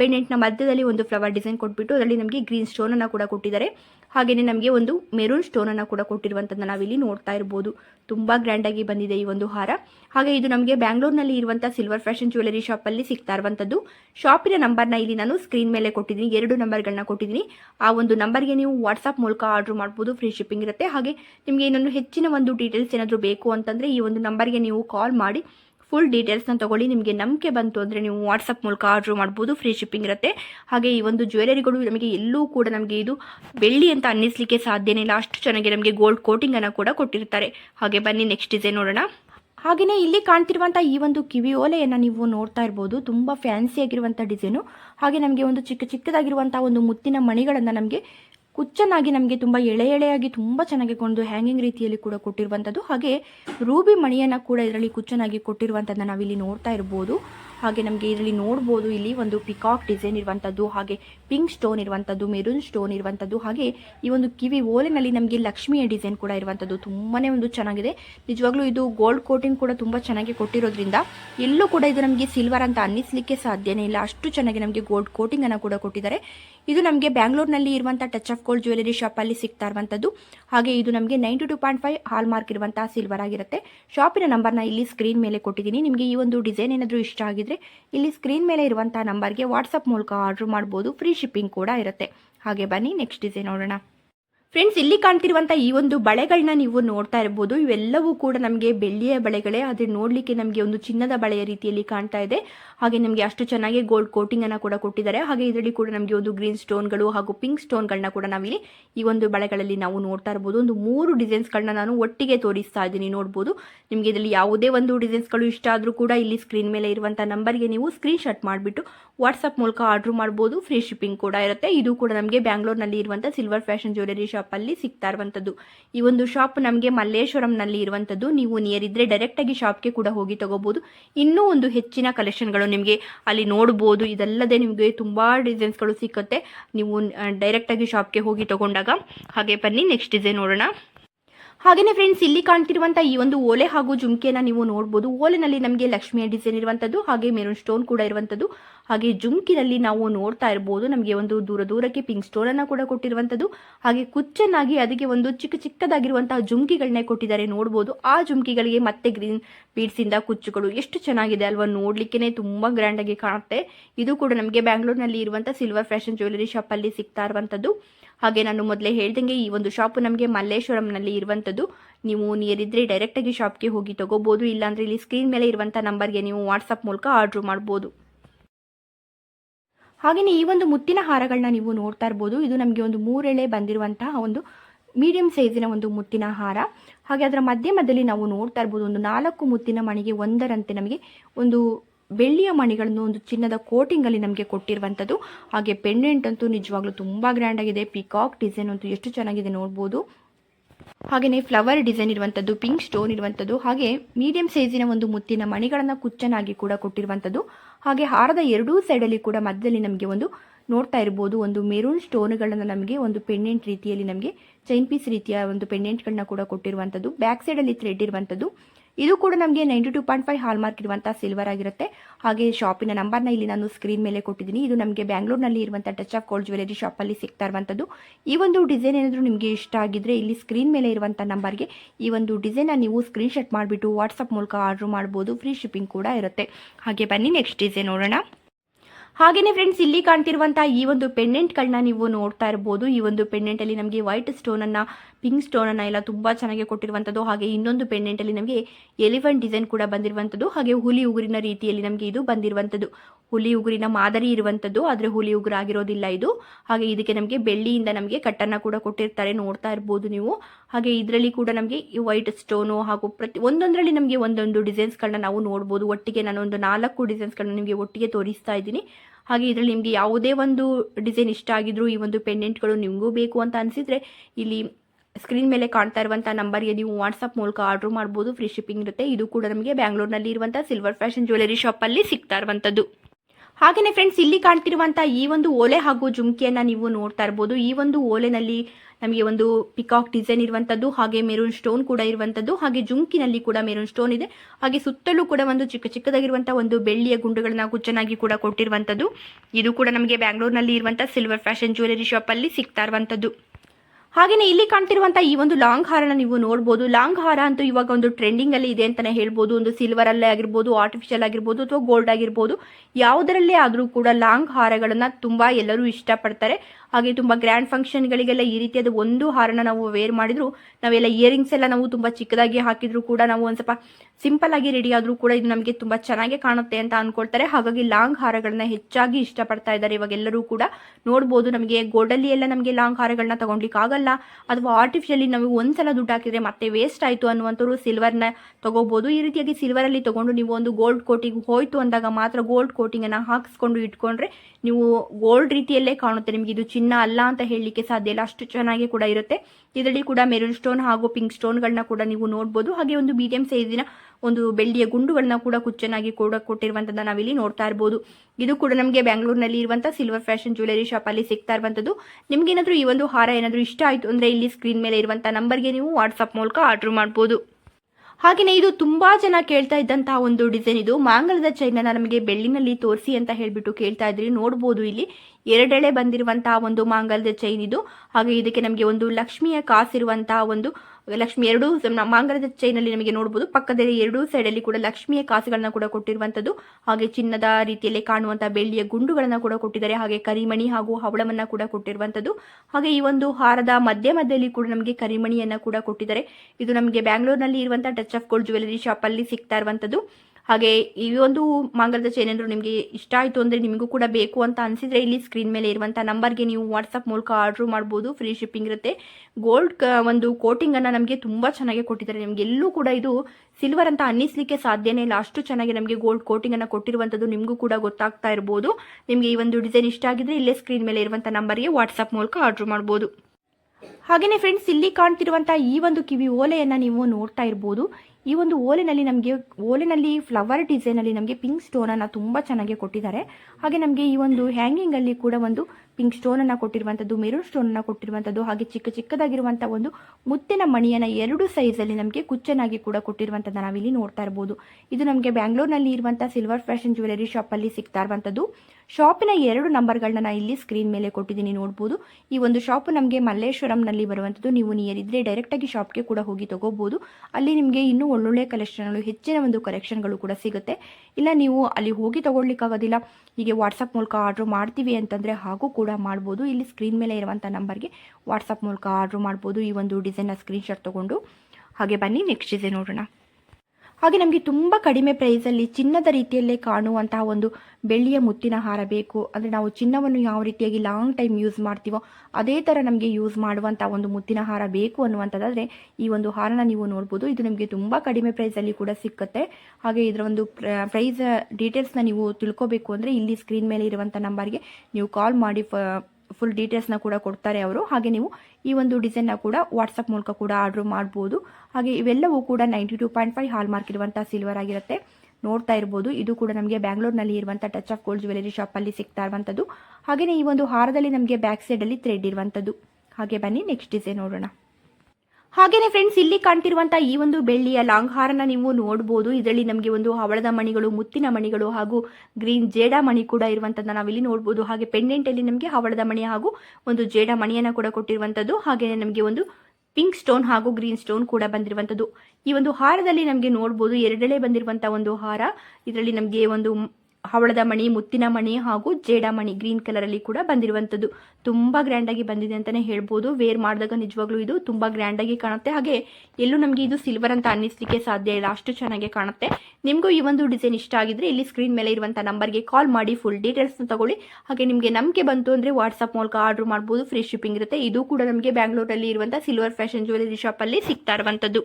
ಪೆಂಡೆಂಟ್ನ ಮಧ್ಯದಲ್ಲಿ ಒಂದು ಫ್ಲವರ್ ಡಿಸೈನ್ ಕೊಟ್ಬಿಟ್ಟು ಅದರಲ್ಲಿ ನಮಗೆ ಗ್ರೀನ್ ಸ್ಟೋನ್ ಅನ್ನ ಕೂಡ ಕೊಟ್ಟಿದ್ದಾರೆ. ಹಾಗೆಯೇ ನಮಗೆ ಒಂದು ಮೆರೂನ್ ಸ್ಟೋನ್ ಅನ್ನ ಕೂಡ ಕೊಟ್ಟಿರುವಂತದ್ದನ್ನ ನಾವಿಲ್ಲಿ ನೋಡ್ತಾ ಇರಬಹುದು ತುಂಬಾ ಗ್ರ್ಯಾಂಡ್ ಆಗಿ ಬಂದಿದೆ ಈ ಒಂದು ಹಾರ. ಹಾಗೆ ಇದು ನಮಗೆ ಬ್ಯಾಂಗ್ಳೂರ್ನಲ್ಲಿ ಇರುವಂತಹ ಸಿಲ್ವರ್ ಫ್ಯಾಷನ್ ಜ್ಯುವೆಲರಿ ಶಾಪ್ ಅಲ್ಲಿ ಸಿಗ್ತಾ ಇರುವಂತದ್ದು ಶಾಪಿನ ನಂಬರ್ನ ಇಲ್ಲಿ ನಾನು ಸ್ಕ್ರೀನ್ ಮೇಲೆ ಕೊಟ್ಟಿದ್ದೀನಿ. ಎರಡು ನಂಬರ್ಗಳನ್ನ ಕೊಟ್ಟಿದ್ದೀನಿ. ಆ ಒಂದು ನಂಬರ್ಗೆ ನೀವು ವಾಟ್ಸ್ಆಪ್ ಮೂಲಕ ಆರ್ಡರ್ ಮಾಡಬಹುದು ಫ್ರೀ ಶಿಪ್ಪಿಂಗ್ ಇರುತ್ತೆ. ಹಾಗೆ ನಿಮಗೆ ಇನ್ನೊಂದು ಹೆಚ್ಚಿನ ಒಂದು ಡೀಟೇಲ್ಸ್ ಏನಾದರೂ ಬೇಕು ಅಂತಂದರೆ ಈ ಒಂದು ನಂಬರ್ಗೆ ನೀವು ಕಾಲ್ ಮಾಡಿ. ಫುಲ್ ಡೀಟೇಲ್ಸ್ನ ತಗೊಳ್ಳಿ. ನಿಮಗೆ ನಂಬಿಕೆ ಬಂತು ಅಂದರೆ ನೀವು ವಾಟ್ಸಪ್ ಮೂಲಕ ಆರ್ಡ್ರ್ ಮಾಡ್ಬೋದು. ಫ್ರೀ ಶಿಪ್ಪಿಂಗ್ ಇರುತ್ತೆ. ಹಾಗೆ ಈ ಒಂದು ಜ್ಯುವೆಲರಿಗಳು ನಮಗೆ ಎಲ್ಲೂ ಕೂಡ ನಮಗೆ ಇದು ಬೆಳ್ಳಿ ಅಂತ ಅನ್ನಿಸ್ಲಿಕ್ಕೆ ಸಾಧ್ಯನೇ ಇಲ್ಲ. ಅಷ್ಟು ಚೆನ್ನಾಗಿ ನಮಗೆ ಗೋಲ್ಡ್ ಕೋಟಿಂಗನ್ನು ಕೂಡ ಕೊಟ್ಟಿರ್ತಾರೆ. ಹಾಗೆ ಬನ್ನಿ ನೆಕ್ಸ್ಟ್ ಡಿಸೈನ್ ನೋಡೋಣ. ಹಾಗೆಯೇ ಇಲ್ಲಿ ಕಾಣ್ತಿರುವಂಥ ಈ ಒಂದು ಕಿವಿ ಓಲೆಯನ್ನು ನೀವು ನೋಡ್ತಾ ಇರ್ಬೋದು. ತುಂಬ ಫ್ಯಾನ್ಸಿ ಆಗಿರುವಂಥ ಡಿಸೈನು ಹಾಗೆ ನಮಗೆ ಒಂದು ಚಿಕ್ಕ ಚಿಕ್ಕದಾಗಿರುವಂಥ ಒಂದು ಮುತ್ತಿನ ಮಣಿಗಳನ್ನು ನಮಗೆ ಕುಚ್ಚನಾಗಿ ನಮಗೆ ತುಂಬ ಎಳೆ ಎಳೆಯಾಗಿ ತುಂಬ ಚೆನ್ನಾಗಿ ಕೊಂಡು ಹ್ಯಾಂಗಿಂಗ್ ರೀತಿಯಲ್ಲಿ ಕೂಡ ಕೊಟ್ಟಿರುವಂಥದ್ದು ಹಾಗೆ ರೂಬಿ ಮಣಿಯನ್ನು ಕೂಡ ಇದರಲ್ಲಿ ಕುಚ್ಚನಾಗಿ ಕೊಟ್ಟಿರುವಂಥದ್ದನ್ನು ನಾವಿಲ್ಲಿ ನೋಡ್ತಾ ಇರ್ಬೋದು. ಹಾಗೆ ನಮಗೆ ಇದರಲ್ಲಿ ನೋಡ್ಬೋದು, ಇಲ್ಲಿ ಒಂದು ಪಿಕಾಕ್ ಡಿಸೈನ್ ಇರುವಂಥದ್ದು ಹಾಗೆ ಪಿಂಕ್ ಸ್ಟೋನ್ ಇರುವಂಥದ್ದು ಮೆರೂನ್ ಸ್ಟೋನ್ ಇರುವಂಥದ್ದು ಹಾಗೆ ಈ ಒಂದು ಕಿವಿ ಓಲೆನಲ್ಲಿ ನಮಗೆ ಲಕ್ಷ್ಮಿಯ ಡಿಸೈನ್ ಕೂಡ ಇರುವಂಥದ್ದು ತುಂಬಾ ಒಂದು ಚೆನ್ನಾಗಿದೆ. ನಿಜವಾಗ್ಲೂ ಇದು ಗೋಲ್ಡ್ ಕೋಟಿಂಗ್ ಕೂಡ ತುಂಬ ಚೆನ್ನಾಗಿ ಕೊಟ್ಟಿರೋದ್ರಿಂದ ಎಲ್ಲೂ ಕೂಡ ಇದು ನಮಗೆ ಸಿಲ್ವರ್ ಅಂತ ಅನ್ನಿಸ್ಲಿಕ್ಕೆ ಸಾಧ್ಯನೇ ಇಲ್ಲ. ಅಷ್ಟು ಚೆನ್ನಾಗಿ ನಮಗೆ ಗೋಲ್ಡ್ ಕೋಟಿಂಗ್ ಅನ್ನು ಕೂಡ ಕೊಟ್ಟಿದ್ದಾರೆ. ಇದು ನಮಗೆ ಬ್ಯಾಂಗ್ಳೂರ್ನಲ್ಲಿ ಇರುವಂಥ ಟಚ್ ಆಫ್ ಗೋಲ್ಡ್ ಜ್ಯುವೆಲರಿ ಶಾಪಲ್ಲಿ ಸಿಗ್ತಾ ಇರುವಂಥದ್ದು ಹಾಗೆ ಇದು ನಮಗೆ ninety two point five hallmark ಇರುವಂತಹ ಸಿಲ್ವರ್ ಆಗಿರುತ್ತೆ. ಶಾಪಿನ ನಂಬರ್ನ ಇಲ್ಲಿ ಸ್ಕ್ರೀನ್ ಮೇಲೆ ಕೊಟ್ಟಿದ್ದೀನಿ. ನಿಮಗೆ ಈ ಒಂದು ಡಿಸೈನ್ ಏನಾದರೂ ಇಷ್ಟ ಆಗಿದ್ರೆ ಇಲ್ಲಿ ಸ್ಕ್ರೀನ್ ಮೇಲೆ ಇರುವಂಥ ನಂಬರ್ಗೆ ವಾಟ್ಸಪ್ ಮೂಲಕ ಆರ್ಡರ್ ಮಾಡ್ಬೋದು. ಫ್ರೀ ಶಿಪ್ಪಿಂಗ್ ಕೂಡ ಇರುತ್ತೆ. ಹಾಗೆ ಬನ್ನಿ ನೆಕ್ಸ್ಟ್ ಡಿಸೈನ್ ನೋಡೋಣ. ಫ್ರೆಂಡ್ಸ್ ಇಲ್ಲಿ ಕಾಣ್ತಿರುವಂಥ ಈ ಒಂದು ಬಳೆಗಳನ್ನ ನೀವು ನೋಡ್ತಾ ಇರಬಹುದು ಇವೆಲ್ಲವೂ ಕೂಡ ನಮಗೆ ಬೆಳ್ಳಿಯ ಬಳೆಗಳೇ. ಆದ್ರೆ ನೋಡ್ಲಿಕ್ಕೆ ನಮಗೆ ಒಂದು ಚಿನ್ನದ ಬಳೆಯ ರೀತಿಯಲ್ಲಿ ಕಾಣ್ತಾ ಇದೆ. ಹಾಗೆ ನಮಗೆ ಅಷ್ಟು ಚೆನ್ನಾಗಿ ಗೋಲ್ಡ್ ಕೋಟಿಂಗ್ ಅನ್ನ ಕೂಡ ಕೊಟ್ಟಿದ್ದಾರೆ. ಹಾಗೆ ಇದರಲ್ಲಿ ಕೂಡ ನಮಗೆ ಒಂದು ಗ್ರೀನ್ ಸ್ಟೋನ್ಗಳು ಹಾಗೂ ಪಿಂಕ್ ಸ್ಟೋನ್ಗಳನ್ನ ಕೂಡ ನಾವಿಲ್ಲಿ ಈ ಒಂದು ಬಳೆಗಳಲ್ಲಿ ನಾವು ನೋಡ್ತಾ ಇರಬಹುದು ಒಂದು ಮೂರು ಡಿಸೈನ್ಸ್ಗಳನ್ನ ನಾನು ಒಟ್ಟಿಗೆ ತೋರಿಸ್ತಾ ಇದ್ದೀನಿ. ನೋಡಬಹುದು ನಿಮಗೆ ಇದರಲ್ಲಿ ಯಾವುದೇ ಒಂದು ಡಿಸೈನ್ಸ್ಗಳು ಇಷ್ಟ ಆದರೂ ಕೂಡ ಇಲ್ಲಿ ಸ್ಕ್ರೀನ್ ಮೇಲೆ ಇರುವಂಥ ನಂಬರ್ಗೆ ನೀವು ಸ್ಕ್ರೀನ್ ಶಾಟ್ ಮಾಡಿಬಿಟ್ಟು ವಾಟ್ಸಪ್ ಮೂಲಕ ಆರ್ಡರ್ ಮಾಡ್ಬೋದು. ಫ್ರೀ ಶಿಪ್ಪಿಂಗ್ ಕೂಡ ಇರುತ್ತೆ. ಇದು ಕೂಡ ನಮಗೆ ಬ್ಯಾಂಗ್ಳೂರ್ನಲ್ಲಿ ಇರುವಂಥ ಸಿಲ್ವರ್ ಫ್ಯಾಷನ್ ಜ್ಯುವೆಲರಿ ಶಾಪಲ್ಲಿ ಸಿಗ್ತಾ ಇರುವಂಥದ್ದು ಈ ಒಂದು ಶಾಪ್ ನಮಗೆ ಮಲ್ಲೇಶ್ವರಂನಲ್ಲಿ ಇರುವಂಥದ್ದು ನೀವು ನಿಯರ್ ಇದ್ರೆ ಡೈರೆಕ್ಟಾಗಿ ಶಾಪ್ಗೆ ಕೂಡ ಹೋಗಿ ತಗೋಬಹುದು ಇನ್ನೂ ಒಂದು ಹೆಚ್ಚಿನ ಕಲೆಕ್ಷನ್ಗಳು ನಿಮಗೆ ಅಲ್ಲಿ ನೋಡ್ಬೋದು. ಇದಲ್ಲದೆ ನಿಮಗೆ ತುಂಬ ಡಿಸೈನ್ಸ್ಗಳು ಸಿಕ್ಕುತ್ತೆ. ನೀವು ಡೈರೆಕ್ಟ್ ಡೈರೆಕ್ಟಾಗಿ ಶಾಪ್ಗೆ ಹೋಗಿ ತಗೊಂಡಾಗ ಹಾಗೆ ಬನ್ನಿ ನೆಕ್ಸ್ಟ್ ಡಿಸೈನ್ ನೋಡೋಣ. ಹಾಗೆಯೇ ಫ್ರೆಂಡ್ಸ್ ಇಲ್ಲಿ ಕಾಣ್ತಿರುವಂತಹ ಈ ಒಂದು ಓಲೆ ಹಾಗೂ ಜುಮ್ಕೆನ ನೀವು ನೋಡ್ಬೋದು. ಓಲೆನಲ್ಲಿ ನಮಗೆ ಲಕ್ಷ್ಮಿಯ ಡಿಸೈನ್ ಇರುವಂಥದ್ದು ಹಾಗೆ ಮೆರೂನ್ ಸ್ಟೋನ್ ಕೂಡ ಇರುವಂಥದ್ದು ಹಾಗೆ ಜುಮ್ಕಿನಲ್ಲಿ ನಾವು ನೋಡ್ತಾ ಇರ್ಬೋದು, ನಮಗೆ ಒಂದು ದೂರ ದೂರಕ್ಕೆ ಪಿಂಕ್ ಸ್ಟೋನ್ ಅನ್ನ ಕೂಡ ಕೊಟ್ಟಿರುವಂಥದ್ದು ಹಾಗೆ ಕುಚ್ಚನ್ನಾಗಿ ಅದಕ್ಕೆ ಒಂದು ಚಿಕ್ಕ ಚಿಕ್ಕದಾಗಿರುವಂತಹ ಜುಮ್ಕಿಗಳನ್ನೇ ಕೊಟ್ಟಿದ್ದಾರೆ ನೋಡ್ಬೋದು. ಆ ಜುಮ್ಕಿಗಳಿಗೆ ಮತ್ತೆ ಗ್ರೀನ್ ಬೀಡ್ಸ್ ಇಂದ ಕುಚ್ಚುಗಳು ಎಷ್ಟು ಚೆನ್ನಾಗಿದೆ ಅಲ್ವಾ ನೋಡ್ಲಿಕ್ಕೆ ತುಂಬಾ ಗ್ರ್ಯಾಂಡ್ ಆಗಿ ಕಾಣುತ್ತೆ. ಇದು ಕೂಡ ನಮಗೆ ಬ್ಯಾಂಗ್ಳೂರ್ನಲ್ಲಿ ಇರುವಂತಹ ಸಿಲ್ವರ್ ಫ್ಯಾಷನ್ ಜ್ಯುವೆಲರಿ ಶಾಪ್ ಅಲ್ಲಿ ಸಿಗ್ತಾ ಇರುವಂತದ್ದು. ಹಾಗೆ ನಾನು ಮೊದಲೇ ಹೇಳ್ದಂಗೆ ಈ ಒಂದು ಶಾಪ್ ನಮಗೆ ಮಲ್ಲೇಶ್ವರಂನಲ್ಲಿ ಇರುವಂಥದ್ದು ನೀವು ನಿಯರ್ ಇದ್ರೆ ಡೈರೆಕ್ಟಾಗಿ ಶಾಪ್ಗೆ ಹೋಗಿ ತಗೋಬಹುದು ಇಲ್ಲಾಂದ್ರೆ ಇಲ್ಲಿ ಸ್ಕ್ರೀನ್ ಮೇಲೆ ಇರುವಂತಹ ನಂಬರ್ಗೆ ನೀವು ವಾಟ್ಸ್ಆಪ್ ಮೂಲಕ ಆರ್ಡರ್ ಮಾಡ್ಬೋದು. ಹಾಗೆಯೇ ಈ ಒಂದು ಮುತ್ತಿನ ಹಾರಗಳನ್ನ ನೀವು ನೋಡ್ತಾ ಇರ್ಬೋದು. ಇದು ನಮಗೆ ಒಂದು ಮೂರೆಳೆ ಬಂದಿರುವಂತಹ ಒಂದು ಮೀಡಿಯಂ ಸೈಜಿನ ಒಂದು ಮುತ್ತಿನ ಹಾರ. ಹಾಗೆ ಅದರ ಮಧ್ಯ ಮಧ್ಯದಲ್ಲಿ ನಾವು ನೋಡ್ತಾ ಇರ್ಬೋದು, ಒಂದು ನಾಲ್ಕು ಮುತ್ತಿನ ಮಣಿಗೆ ಒಂದರಂತೆ ನಮಗೆ ಒಂದು ಬೆಳ್ಳಿಯ ಮಣಿಗಳನ್ನು ಒಂದು ಚಿನ್ನದ ಕೋಟಿಂಗಲ್ಲಿ ನಮಗೆ ಕೊಟ್ಟಿರುವಂಥದ್ದು. ಹಾಗೆ ಪೆಂಡೆಂಟ್ ಅಂತೂ ನಿಜವಾಗ್ಲೂ ತುಂಬ ಗ್ರ್ಯಾಂಡ್ ಆಗಿದೆ. ಪಿಕಾಕ್ ಡಿಸೈನ್ ಅಂತೂ ಎಷ್ಟು ಚೆನ್ನಾಗಿದೆ ನೋಡ್ಬೋದು. ಹಾಗೆಯೇ ಫ್ಲವರ್ ಡಿಸೈನ್ ಇರುವಂಥದ್ದು ಪಿಂಕ್ ಸ್ಟೋನ್ ಇರುವಂಥದ್ದು ಹಾಗೆ ಮೀಡಿಯಂ ಸೈಜಿನ ಒಂದು ಮುತ್ತಿನ ಮಣಿಗಳನ್ನು ಕುಚ್ಚನಾಗಿ ಕೂಡ ಕೊಟ್ಟಿರುವಂಥದ್ದು ಹಾಗೆ ಹಾರದ ಎರಡೂ ಸೈಡಲ್ಲಿ ಕೂಡ ಮಧ್ಯದಲ್ಲಿ ನಮಗೆ ಒಂದು ನೋಡ್ತಾ ಇರ್ಬೋದು, ಒಂದು ಮೆರೂನ್ ಸ್ಟೋನ್ಗಳನ್ನು ನಮಗೆ, ಒಂದು ಪೆಂಡೆಂಟ್ ರೀತಿಯಲ್ಲಿ ನಮಗೆ ಚೈನ್ ಪೀಸ್ ರೀತಿಯ ಒಂದು ಪೆಂಡೆಂಟ್ಗಳನ್ನ ಕೂಡ ಕೊಟ್ಟಿರುವಂಥದ್ದು ಬ್ಯಾಕ್ ಸೈಡಲ್ಲಿ ಥ್ರೆಡ್ ಇರುವಂಥದ್ದು ಇದು ಕೂಡ ನಮಗೆ ninety two point five hallmark ಇರುವಂಥ ಸಿಲ್ವರ್ ಆಗಿರುತ್ತೆ. ಹಾಗೆ ಶಾಪಿನ ನಂಬರ್ನ ಇಲ್ಲಿ ನಾನು ಸ್ಕ್ರೀನ್ ಮೇಲೆ ಕೊಟ್ಟಿದ್ದೀನಿ. ಇದು ನಮಗೆ ಬ್ಯಾಂಗ್ಳೂರ್ನಲ್ಲಿ ಇರುವಂಥ ಟಚ್ ಆಫ್ ಗೋಲ್ಡ್ ಜ್ಯುವೆಲರಿ ಶಾಪಲ್ಲಿ ಸಿಗ್ತಾ ಇರುವಂಥದ್ದು ಈ ಒಂದು ಡಿಸೈನ್ ಏನಾದರೂ ನಿಮಗೆ ಇಷ್ಟ ಆಗಿದ್ರೆ ಇಲ್ಲಿ ಸ್ಕ್ರೀನ್ ಮೇಲೆ ಇರುವಂಥ ನಂಬರ್ಗೆ ಈ ಒಂದು ಡಿಸೈನ್ನ ನೀವು ಸ್ಕ್ರೀನ್ಶಾಟ್ ಮಾಡಿಬಿಟ್ಟು ವಾಟ್ಸಪ್ ಮೂಲಕ ಆರ್ಡ್ರ್ ಮಾಡ್ಬೋದು. ಫ್ರೀ ಶಿಪ್ಪಿಂಗ್ ಕೂಡ ಇರುತ್ತೆ. ಹಾಗೆ ಬನ್ನಿ ನೆಕ್ಸ್ಟ್ ಡಿಸೈನ್ ನೋಡೋಣ. ಹಾಗೆಯೇ ಫ್ರೆಂಡ್ಸ್ ಇಲ್ಲಿ ಕಾಣ್ತಿರುವಂತಹ ಈ ಒಂದು ಪೆಂಡೆಂಟ್ಗಳನ್ನ ನೀವು ನೋಡ್ತಾ ಇರಬಹುದು ಈ ಒಂದು ಪೆಂಡೆಂಟ್ ಅಲ್ಲಿ ನಮಗೆ ವೈಟ್ ಸ್ಟೋನ್ ಅನ್ನ ಪಿಂಕ್ ಸ್ಟೋನ್ ಅನ್ನ ಎಲ್ಲ ತುಂಬಾ ಚೆನ್ನಾಗಿ ಕೊಟ್ಟಿರುವಂತದ್ದು. ಹಾಗೆ ಇನ್ನೊಂದು ಪೆಂಡೆಂಟ್ ಅಲ್ಲಿ ನಮಗೆ ಎಲಿಫೆಂಟ್ ಡಿಸೈನ್ ಕೂಡ ಬಂದಿರುವಂತದ್ದು. ಹಾಗೆ ಹುಲಿ ಉಗುರಿನ ರೀತಿಯಲ್ಲಿ ನಮಗೆ ಇದು ಬಂದಿರುವಂತದ್ದು. ಹುಲಿ ಉಗುರಿನ ಮಾದರಿ ಇರುವಂತದ್ದು. ಆದ್ರೆ ಹುಲಿ ಉಗುರು ಆಗಿರೋದಿಲ್ಲ ಇದು. ಹಾಗೆ ಇದಕ್ಕೆ ನಮಗೆ ಬೆಳ್ಳಿಯಿಂದ ನಮಗೆ ಕಟ್ಟನ್ನ ಕೂಡ ಕೊಟ್ಟಿರ್ತಾರೆ ನೋಡ್ತಾ ಇರಬಹುದು ನೀವು. ಹಾಗೆ ಇದರಲ್ಲಿ ಕೂಡ ನಮಗೆ ಈ ವೈಟ್ ಸ್ಟೋನು ಹಾಗೂ ಪ್ರತಿ ಒಂದೊಂದರಲ್ಲಿ ನಮಗೆ ಒಂದೊಂದು ಡಿಸೈನ್ಸ್ಗಳನ್ನ ನಾವು ನೋಡ್ಬೋದು. ಒಟ್ಟಿಗೆ ನಾನು ಒಂದು ನಾಲ್ಕು ಡಿಸೈನ್ಸ್ಗಳನ್ನ ನಿಮಗೆ ಒಟ್ಟಿಗೆ ತೋರಿಸ್ತಾ ಇದ್ದೀನಿ. ಹಾಗೆ ಇದರಲ್ಲಿ ನಿಮಗೆ ಯಾವುದೇ ಒಂದು ಡಿಸೈನ್ ಇಷ್ಟ ಆಗಿದ್ರು ಈ ಒಂದು ಪೆಂಡೆಂಟ್ಗಳು ನಿಮಗೂ ಬೇಕು ಅಂತ ಅನಿಸಿದರೆ ಇಲ್ಲಿ ಸ್ಕ್ರೀನ್ ಮೇಲೆ ಕಾಣ್ತಾ ಇರುವಂಥ ನಂಬರ್ಗೆ ನೀವು ವಾಟ್ಸಪ್ ಮೂಲಕ ಆರ್ಡ್ರ್ ಮಾಡ್ಬೋದು. ಫ್ರೀ ಶಿಪ್ಪಿಂಗ್ ಇರುತ್ತೆ. ಇದು ಕೂಡ ನಮಗೆ ಬ್ಯಾಂಗ್ಳೂರ್ನಲ್ಲಿ ಇರುವಂಥ ಸಿಲ್ವರ್ ಫ್ಯಾಷನ್ ಜ್ಯುವೆಲರಿ ಶಾಪಲ್ಲಿ ಸಿಗ್ತಾ ಇರುವಂಥದ್ದು ಹಾಗೆಯೇ ಫ್ರೆಂಡ್ಸ್ ಇಲ್ಲಿ ಕಾಣ್ತಿರುವಂಥ ಈ ಒಂದು ಓಲೆ ಹಾಗೂ ಜುಮ್ಕಿಯನ್ನು ನೀವು ನೋಡ್ತಾ ಇರ್ಬೋದು. ಈ ಒಂದು ಓಲೆನಲ್ಲಿ ನಮಗೆ ಒಂದು ಪಿಕಾಕ್ ಡಿಸೈನ್ ಇರುವಂಥದ್ದು ಹಾಗೆ ಮೆರೂನ್ ಸ್ಟೋನ್ ಕೂಡ ಇರುವಂಥದ್ದು ಹಾಗೆ ಜುಂಕಿನಲ್ಲಿ ಕೂಡ ಮೆರೂನ್ ಸ್ಟೋನ್ ಇದೆ. ಹಾಗೆ ಸುತ್ತಲೂ ಕೂಡ ಒಂದು ಚಿಕ್ಕ ಚಿಕ್ಕದಾಗಿರುವಂತಹ ಒಂದು ಬೆಳ್ಳಿಯ ಗುಂಡುಗಳನ್ನ ಗುಚ್ಚನಾಗಿ ಕೂಡ ಕೊಟ್ಟಿರುವಂಥದ್ದು ಇದು ಕೂಡ ನಮಗೆ ಬ್ಯಾಂಗ್ಳೂರ್ನಲ್ಲಿ ಇರುವಂತಹ ಸಿಲ್ವರ್ ಫ್ಯಾಷನ್ ಜ್ಯುವೆಲರಿ ಶಾಪಲ್ಲಿ ಸಿಗ್ತಾ ಇರುವಂಥದ್ದು ಹಾಗೆಯೇ ಇಲ್ಲಿ ಕಾಣ್ತಿರುವಂತಹ ಈ ಒಂದು ಲಾಂಗ್ ಹಾರನ ನೀವು ನೋಡಬಹುದು ಲಾಂಗ್ ಹಾರ ಅಂತೂ ಇವಾಗ ಒಂದು ಟ್ರೆಂಡಿಂಗ್ ಅಲ್ಲಿ ಇದೆ ಅಂತಾನೆ ಹೇಳ್ಬೋದು. ಒಂದು ಸಿಲ್ವರ್ ಅಲ್ಲೇ ಆಗಿರ್ಬೋದು ಆರ್ಟಿಫಿಷಿಯಲ್ ಆಗಿರ್ಬೋದು, ಅಥವಾ ಗೋಲ್ಡ್ ಆಗಿರ್ಬೋದು. ಯಾವುದರಲ್ಲೇ ಆದರೂ ಕೂಡ ಲಾಂಗ್ ಹಾರಗಳನ್ನ ತುಂಬಾ ಎಲ್ಲರೂ ಇಷ್ಟಪಡ್ತಾರೆ. ಹಾಗೆ ತುಂಬ ಗ್ರ್ಯಾಂಡ್ ಫಂಕ್ಷನ್ಗಳಿಗೆಲ್ಲ ಈ ರೀತಿಯಾದ ಒಂದು ಹಾರನ ನಾವು ವೇರ್ ಮಾಡಿದ್ರು, ನಾವೆಲ್ಲ ಇಯರಿಂಗ್ಸ್ ಎಲ್ಲ ನಾವು ತುಂಬಾ ಚಿಕ್ಕದಾಗಿ ಹಾಕಿದ್ರು ಕೂಡ ನಾವು ಒಂದು ಸ್ವಲ್ಪ ಸಿಂಪಲ್ ಆಗಿ ರೆಡಿ ಆದರೂ ಕೂಡ ಇದು ನಮಗೆ ತುಂಬಾ ಚೆನ್ನಾಗಿ ಕಾಣುತ್ತೆ ಅಂತ ಅನ್ಕೊಳ್ತಾರೆ. ಹಾಗಾಗಿ ಲಾಂಗ್ ಹಾರಗಳನ್ನ ಹೆಚ್ಚಾಗಿ ಇಷ್ಟಪಡ್ತಾ ಇದ್ದಾರೆ ಇವಾಗೆಲ್ಲರೂ ಕೂಡ. ನೋಡ್ಬೋದು ನಮಗೆ ಗೋಡಲ್ಲಿ ಎಲ್ಲ ನಮಗೆ ಲಾಂಗ್ ಹಾರಗಳನ್ನ ತಗೊಂಡ್ಲಿಕ್ಕೆ ಆಗಲ್ಲ, ಅಥವಾ ಆರ್ಟಿಫಿಷಿಯಲಿ ನಾವು ಒಂದ್ಸಲ ದುಡ್ಡು ಹಾಕಿದ್ರೆ ಮತ್ತೆ ವೇಸ್ಟ್ ಆಯಿತು ಅನ್ನುವಂಥವ್ರು ಸಿಲ್ವರ್ನ ತಗೋಬಹುದು ಈ ರೀತಿಯಾಗಿ ಸಿಲ್ವರಲ್ಲಿ ತಗೊಂಡು ನೀವು ಒಂದು ಗೋಲ್ಡ್ ಕೋಟಿಂಗ್ ಹೋಯ್ತು ಅಂದಾಗ ಮಾತ್ರ ಗೋಲ್ಡ್ ಕೋಟಿಂಗ್ ಅನ್ನ ಹಾಕಿಸ್ಕೊಂಡು ಇಟ್ಕೊಂಡ್ರೆ ನೀವು ಗೋಲ್ಡ್ ರೀತಿಯಲ್ಲೇ ಕಾಣುತ್ತೆ. ನಿಮಗೆ ಇದು ಅಲ್ಲ ಅಂತ ಹೇಳಲಿಕ್ಕೆ ಸಾಧ್ಯ ಇಲ್ಲ. ಅಷ್ಟು ಚೆನ್ನಾಗಿ ಕೂಡ ಇರುತ್ತೆ. ಇದರಲ್ಲಿ ಕೂಡ ಮೆರೂನ್ ಸ್ಟೋನ್ ಹಾಗೂ ಪಿಂಕ್ ಸ್ಟೋನ್ಗಳನ್ನ ಕೂಡ ನೀವು ನೋಡಬಹುದು ಹಾಗೆ ಒಂದು ಮೀಡಿಯಂ ಸೈಜಿನ ಒಂದು ಬೆಳ್ಳಿಯ ಗುಂಡುಗಳನ್ನ ಕೂಡ ಕುಚ್ಚನಾಗಿ ಕೂಡ ಕೊಟ್ಟಿರುವಂಥದ್ದು ನಾವಿಲ್ಲಿ ನೋಡ್ತಾ ಇರಬಹುದು ಇದು ಕೂಡ ನಮಗೆ ಬ್ಯಾಂಗ್ಳೂರ್ನಲ್ಲಿ ಇರುವಂತಹ ಸಿಲ್ವರ್ ಫ್ಯಾಷನ್ ಜ್ಯುವೆಲರಿ ಶಾಪಲ್ಲಿ ಸಿಗ್ತಾ ಇರುವಂಥದ್ದು ಏನಾದ್ರೂ ಈ ಒಂದು ಹಾರ ಏನಾದರೂ ಇಷ್ಟ ಆಯಿತು ಅಂದ್ರೆ ಇಲ್ಲಿ ಸ್ಕ್ರೀನ್ ಮೇಲೆ ಇರುವಂತಹ ನಂಬರ್ಗೆ ನೀವು ವಾಟ್ಸ್ಆಪ್ ಮೂಲಕ ಆರ್ಡರ್ ಮಾಡ್ಬೋದು. ಹಾಗೆಯೇ ಇದು ತುಂಬಾ ಜನ ಕೇಳ್ತಾ ಇದ್ದಂತಹ ಒಂದು ಡಿಸೈನ್ ಇದು ಮಾಂಗಲ್ಯದ ಚೈನನ್ನ ನಮಗೆ ಬೆಳ್ಳಿನಲ್ಲಿ ತೋರಿಸಿ ಅಂತ ಹೇಳ್ಬಿಟ್ಟು ಕೇಳ್ತಾ ಇದ್ರಿ. ನೋಡಬಹುದು ಇಲ್ಲಿ ಎರಡೆಳೆ ಬಂದಿರುವಂತಹ ಒಂದು ಮಾಂಗಲದ ಚೈನ್ ಇದು. ಹಾಗೆ ಇದಕ್ಕೆ ನಮಗೆ ಒಂದು ಲಕ್ಷ್ಮಿಯ ಕಾಸಿರುವಂತಹ ಒಂದು ಲಕ್ಷ್ಮಿ ಎರಡು ಮಾಂಗಲ್ಯದ ಚೈನಲ್ಲಿ ನಮಗೆ ನೋಡಬಹುದು ಪಕ್ಕದಲ್ಲಿ ಎರಡೂ ಸೈಡಲ್ಲಿ ಕೂಡ ಲಕ್ಷ್ಮಿಯ ಕಾಸುಗಳನ್ನ ಕೂಡ ಕೊಟ್ಟಿರುವಂತದ್ದು. ಹಾಗೆ ಚಿನ್ನದ ರೀತಿಯಲ್ಲಿ ಕಾಣುವಂತಹ ಬೆಳ್ಳಿಯ ಗುಂಡುಗಳನ್ನ ಕೂಡ ಕೊಟ್ಟಿದ್ದಾರೆ. ಹಾಗೆ ಕರಿಮಣಿ ಹಾಗೂ ಹವಳವನ್ನ ಕೂಡ ಕೊಟ್ಟಿರುವಂತದ್ದು. ಹಾಗೆ ಈ ಒಂದು ಹಾರದ ಮಧ್ಯ ಮಧ್ಯದಲ್ಲಿ ಕೂಡ ನಮಗೆ ಕರಿಮಣಿಯನ್ನ ಕೂಡ ಕೊಟ್ಟಿದ್ದಾರೆ. ಇದು ನಮಗೆ ಬ್ಯಾಂಗ್ಳೂರ್ನಲ್ಲಿ ಇರುವಂತಹ touch of gold jewellery shop ಅಲ್ಲಿ ಸಿಗ್ತಾ ಇರುವಂಥದ್ದು ಹಾಗೆ ಈ ಒಂದು ಮಾಂಗಲ್ಯದ ಏನಾದ್ರು ನಿಮಗೆ ಇಷ್ಟ ಆಯಿತು ಅಂದರೆ ನಿಮಗೂ ಕೂಡ ಬೇಕು ಅಂತ ಅನಿಸಿದರೆ ಇಲ್ಲಿ ಸ್ಕ್ರೀನ್ ಮೇಲೆ ಇರುವಂಥ ನಂಬರ್ಗೆ ನೀವು ವಾಟ್ಸಪ್ ಮೂಲಕ ಆರ್ಡ್ರ್ ಮಾಡ್ಬೋದು. ಫ್ರೀ ಶಿಪ್ಪಿಂಗ್ ಇರುತ್ತೆ. ಗೋಲ್ಡ್ ಒಂದು ಕೋಟಿಂಗನ್ನು ನಮಗೆ ತುಂಬ ಚೆನ್ನಾಗಿ ಕೊಟ್ಟಿದ್ದಾರೆ. ನಿಮಗೆ ಎಲ್ಲೂ ಕೂಡ ಇದು ಸಿಲ್ವರ್ ಅಂತ ಅನ್ನಿಸ್ಲಿಕ್ಕೆ ಸಾಧ್ಯನೇ ಇಲ್ಲ. ಅಷ್ಟು ಚೆನ್ನಾಗಿ ನಮಗೆ ಗೋಲ್ಡ್ ಕೋಟಿಂಗನ್ನು ಕೊಟ್ಟಿರುವಂಥದ್ದು ನಿಮಗೂ ಕೂಡ ಗೊತ್ತಾಗ್ತಾ ಇರ್ಬೋದು. ನಿಮಗೆ ಈ ಒಂದು ಡಿಸೈನ್ ಇಷ್ಟ ಆಗಿದ್ರೆ ಇಲ್ಲೇ ಸ್ಕ್ರೀನ್ ಮೇಲೆ ಇರುವಂಥ ನಂಬರ್ಗೆ ವಾಟ್ಸಪ್ ಮೂಲಕ ಆರ್ಡ್ರ್ ಮಾಡ್ಬೋದು. ಹಾಗೆಯೇ ಫ್ರೆಂಡ್ಸ್ ಇಲ್ಲಿ ಕಾಣ್ತಿರುವಂಥ ಈ ಒಂದು ಕಿವಿ ಓಲೆಯನ್ನು ನೀವು ನೋಡ್ತಾ ಇರ್ಬೋದು. ಈ ಒಂದು ಓಲೆನಲ್ಲಿ ನಮಗೆ, ಓಲೆನಲ್ಲಿ ಫ್ಲವರ್ ಡಿಸೈನಲ್ಲಿ ನಮಗೆ ಪಿಂಕ್ ಸ್ಟೋನನ್ನು ತುಂಬ ಚೆನ್ನಾಗಿ ಕೊಟ್ಟಿದ್ದಾರೆ. ಹಾಗೆ ನಮಗೆ ಈ ಒಂದು ಹ್ಯಾಂಗಿಂಗಲ್ಲಿ ಕೂಡ ಒಂದು ಪಿಂಕ್ ಸ್ಟೋನ್ ಸ್ಟೋನನ್ನು ಕೊಟ್ಟಿರುವಂಥದ್ದು ಮೆರೂನ್ ಸ್ಟೋನನ್ನು ಕೊಟ್ಟಿರುವಂಥದ್ದು ಹಾಗೆ ಚಿಕ್ಕ ಚಿಕ್ಕದಾಗಿರುವಂಥ ಒಂದು ಮುತ್ತಿನ ಮಣಿಯನ್ನು ಎರಡು ಸೈಜಲ್ಲಿ ನಮಗೆ ಕುಚ್ಚನಾಗಿ ಕೂಡ ಕೊಟ್ಟಿರುವಂಥದ್ದು ನಾವಿಲ್ಲಿ ನೋಡ್ತಾ ಇರ್ಬೋದು. ಇದು ನಮಗೆ ಬ್ಯಾಂಗ್ಳೂರ್ನಲ್ಲಿ ಇರುವಂಥ ಸಿಲ್ವರ್ ಫ್ಯಾಷನ್ ಜ್ಯುವೆಲರಿ ಶಾಪಲ್ಲಿ ಸಿಗ್ತಾ ಇರುವಂಥದ್ದು ಶಾಪಿನ ಎರಡು ನಂಬರ್ಗಳನ್ನ ನಾನು ಇಲ್ಲಿ ಸ್ಕ್ರೀನ್ ಮೇಲೆ ಕೊಟ್ಟಿದ್ದೀನಿ ನೋಡ್ಬೋದು. ಈ ಒಂದು ಶಾಪ್ ನಮಗೆ ಮಲ್ಲೇಶ್ವರಂನಲ್ಲಿ ಬರುವಂಥದ್ದು ನೀವು ನಿಯರ್ ಇದ್ದರೆ ಡೈರೆಕ್ಟಾಗಿ ಶಾಪ್ಗೆ ಕೂಡ ಹೋಗಿ ತಗೋಬೋದು. ಅಲ್ಲಿ ನಿಮಗೆ ಇನ್ನೂ ಒಳ್ಳೊಳ್ಳೆ ಕಲೆಕ್ಷನ್ಗಳು ಹೆಚ್ಚಿನ ಒಂದು ಕಲೆಕ್ಷನ್ಗಳು ಕೂಡ ಸಿಗುತ್ತೆ. ಇಲ್ಲ, ನೀವು ಅಲ್ಲಿ ಹೋಗಿ ತಗೊಳ್ಲಿಕ್ಕಾಗೋದಿಲ್ಲ ಹೀಗೆ ವಾಟ್ಸಪ್ ಮೂಲಕ ಆರ್ಡ್ರ್ ಮಾಡ್ತೀವಿ ಅಂತಂದರೆ ಹಾಗೂ ಕೂಡ ಮಾಡ್ಬೋದು. ಇಲ್ಲಿ ಸ್ಕ್ರೀನ್ ಮೇಲೆ ಇರುವಂಥ ನಂಬರ್ಗೆ ವಾಟ್ಸಪ್ ಮೂಲಕ ಆರ್ಡ್ರ್ ಮಾಡ್ಬೋದು. ಈ ಒಂದು ಡಿಸೈನ್ನ ಸ್ಕ್ರೀನ್ಶಾಟ್ ತೊಗೊಂಡು. ಹಾಗೆ ಬನ್ನಿ ನೆಕ್ಸ್ಟ್ ಡಿಸೈನ್ ನೋಡೋಣ. ಹಾಗೆ ನಮಗೆ ತುಂಬ ಕಡಿಮೆ ಪ್ರೈಸಲ್ಲಿ ಚಿನ್ನದ ರೀತಿಯಲ್ಲೇ ಕಾಣುವಂತಹ ಒಂದು ಬೆಳ್ಳಿಯ ಮುತ್ತಿನ ಹಾರ ಬೇಕು. ಅಂದರೆ ನಾವು ಚಿನ್ನವನ್ನು ಯಾವ ರೀತಿಯಾಗಿ ಲಾಂಗ್ ಟೈಮ್ ಯೂಸ್ ಮಾಡ್ತೀವೋ ಅದೇ ಥರ ನಮಗೆ ಯೂಸ್ ಮಾಡುವಂಥ ಒಂದು ಮುತ್ತಿನ ಹಾರ ಬೇಕು ಅನ್ನುವಂಥದ್ದಾದರೆ ಈ ಒಂದು ಹಾರನ ನೀವು ನೋಡ್ಬೋದು. ಇದು ನಿಮಗೆ ತುಂಬ ಕಡಿಮೆ ಪ್ರೈಸಲ್ಲಿ ಕೂಡ ಸಿಕ್ಕತ್ತೆ. ಹಾಗೆ ಇದರ ಒಂದು ಪ್ರೈಸ್ ಡೀಟೇಲ್ಸ್ನ ನೀವು ತಿಳ್ಕೋಬೇಕು ಅಂದರೆ ಇಲ್ಲಿ ಸ್ಕ್ರೀನ್ ಮೇಲೆ ಇರುವಂಥ ನಂಬರ್ಗೆ ನೀವು ಕಾಲ್ ಮಾಡಿ ಫುಲ್ ಡೀಟೇಲ್ಸ್ನ ಕೂಡ ಕೊಡ್ತಾರೆ ಅವರು. ಹಾಗೆ ನೀವು ಈ ಒಂದು ಡಿಸೈನ್ನ ಕೂಡ ವಾಟ್ಸಪ್ ಮೂಲಕ ಕೂಡ ಆರ್ಡ್ರ್ ಮಾಡ್ಬೋದು. ಹಾಗೆ ಇವೆಲ್ಲವೂ ಕೂಡ ninety two point five hallmark ಇರುವಂಥ ಸಿಲ್ವರ್ ಆಗಿರುತ್ತೆ. ನೋಡ್ತಾ ಇರ್ಬೋದು. ಇದು ಕೂಡ ನಮಗೆ ಬ್ಯಾಂಗ್ಳೂರ್ನಲ್ಲಿ ಇರುವಂಥ ಟಚ್ ಆಫ್ ಗೋಲ್ಡ್ ಜ್ಯುವೆಲರಿ ಶಾಪಲ್ಲಿ ಸಿಗ್ತಾ ಇರುವಂಥದ್ದು ಹಾಗೆಯೇ ಈ ಒಂದು ಹಾರದಲ್ಲಿ ನಮಗೆ ಬ್ಯಾಕ್ ಸೈಡಲ್ಲಿ ಥ್ರೆಡ್ ಇರುವಂಥದ್ದು ಹಾಗೆ ಬನ್ನಿ ನೆಕ್ಸ್ಟ್ ಡಿಸೈನ್ ನೋಡೋಣ. ಹಾಗೇನೆ ಫ್ರೆಂಡ್ಸ್ ಇಲ್ಲಿ ಕಾಣ್ತಿರುವಂತಹ ಈ ಒಂದು ಬೆಳ್ಳಿಯ ಲಾಂಗ್ ಹಾರನ ನೀವು ನೋಡಬಹುದು ಇದರಲ್ಲಿ ನಮಗೆ ಒಂದು ಹವಳದ ಮಣಿಗಳು, ಮುತ್ತಿನ ಮಣಿಗಳು ಹಾಗೂ ಗ್ರೀನ್ ಜೇಡ ಮಣಿ ಕೂಡ ಇರುವಂತದ್ದನ್ನ ನಾವಿಲ್ಲಿ ನೋಡಬಹುದು ಹಾಗೆ ಪೆಂಡೆಂಟ್ ಅಲ್ಲಿ ನಮಗೆ ಹವಳದ ಮಣಿ ಹಾಗೂ ಒಂದು ಜೇಡ ಮಣಿಯನ್ನ ಕೂಡ ಕೊಟ್ಟಿರುವಂತದ್ದು. ಹಾಗೇನೆ ನಮಗೆ ಒಂದು ಪಿಂಕ್ ಸ್ಟೋನ್ ಹಾಗೂ ಗ್ರೀನ್ ಸ್ಟೋನ್ ಕೂಡ ಬಂದಿರುವಂತದ್ದು. ಈ ಒಂದು ಹಾರದಲ್ಲಿ ನಮಗೆ ನೋಡಬಹುದು ಎರಡಲೇ ಬಂದಿರುವಂತಹ ಒಂದು ಹಾರ. ಇದರಲ್ಲಿ ನಮಗೆ ಒಂದು ಹವಳದ ಮಣಿ ಮುತ್ತಿನ ಮಣಿ ಹಾಗೂ ಜೇಡ ಮಣಿ ಗ್ರೀನ್ ಕಲರ್ ಅಲ್ಲಿ ಕೂಡ ಬಂದಿರುವಂತದ್ದು ತುಂಬಾ ಗ್ರ್ಯಾಂಡ್ ಆಗಿ ಬಂದಿದೆ ಅಂತಾನೆ ಹೇಳ್ಬೋದು. ವೇರ್ ಮಾಡಿದಾಗ ನಿಜವಾಗ್ಲೂ ಇದು ತುಂಬಾ ಗ್ರ್ಯಾಂಡ್ ಆಗಿ ಕಾಣುತ್ತೆ. ಹಾಗೆ ಎಲ್ಲೂ ನಮಗೆ ಇದು ಸಿಲ್ವರ್ ಅಂತ ಅನ್ನಿಸ್ಲಿಕ್ಕೆ ಸಾಧ್ಯ ಇಲ್ಲ. ಅಷ್ಟು ಚೆನ್ನಾಗಿ ಕಾಣುತ್ತೆ. ನಿಮಗೂ ಈ ಒಂದು ಡಿಸೈನ್ ಇಷ್ಟ ಆಗಿದ್ರೆ ಇಲ್ಲಿ ಸ್ಕ್ರೀನ್ ಮೇಲೆ ಇರುವಂತಹ ನಂಬರ್ಗೆ ಕಾಲ್ ಮಾಡಿ ಫುಲ್ ಡೀಟೇಲ್ಸ್ ತಗೊಳ್ಳಿ. ಹಾಗೆ ನಿಮಗೆ ನಂಬಿಕೆ ಬಂತು ಅಂದ್ರೆ ವಾಟ್ಸ್ಆಪ್ ಮೂಲಕ ಆರ್ಡರ್ ಮಾಡಬಹುದು ಫ್ರೀ ಶಿಪ್ಪಿಂಗ್ ಇರುತ್ತೆ. ಇದು ಕೂಡ ನಮಗೆ ಬ್ಯಾಂಗ್ಳೂರಲ್ಲಿ ಇರುವಂತಹ ಸಿಲ್ವರ್ ಫ್ಯಾಷನ್ ಜ್ಯುವೆಲರಿ ಶಾಪ್ ಅಲ್ಲಿ ಸಿಗ್ತಾ ಇರುವಂತದ್ದು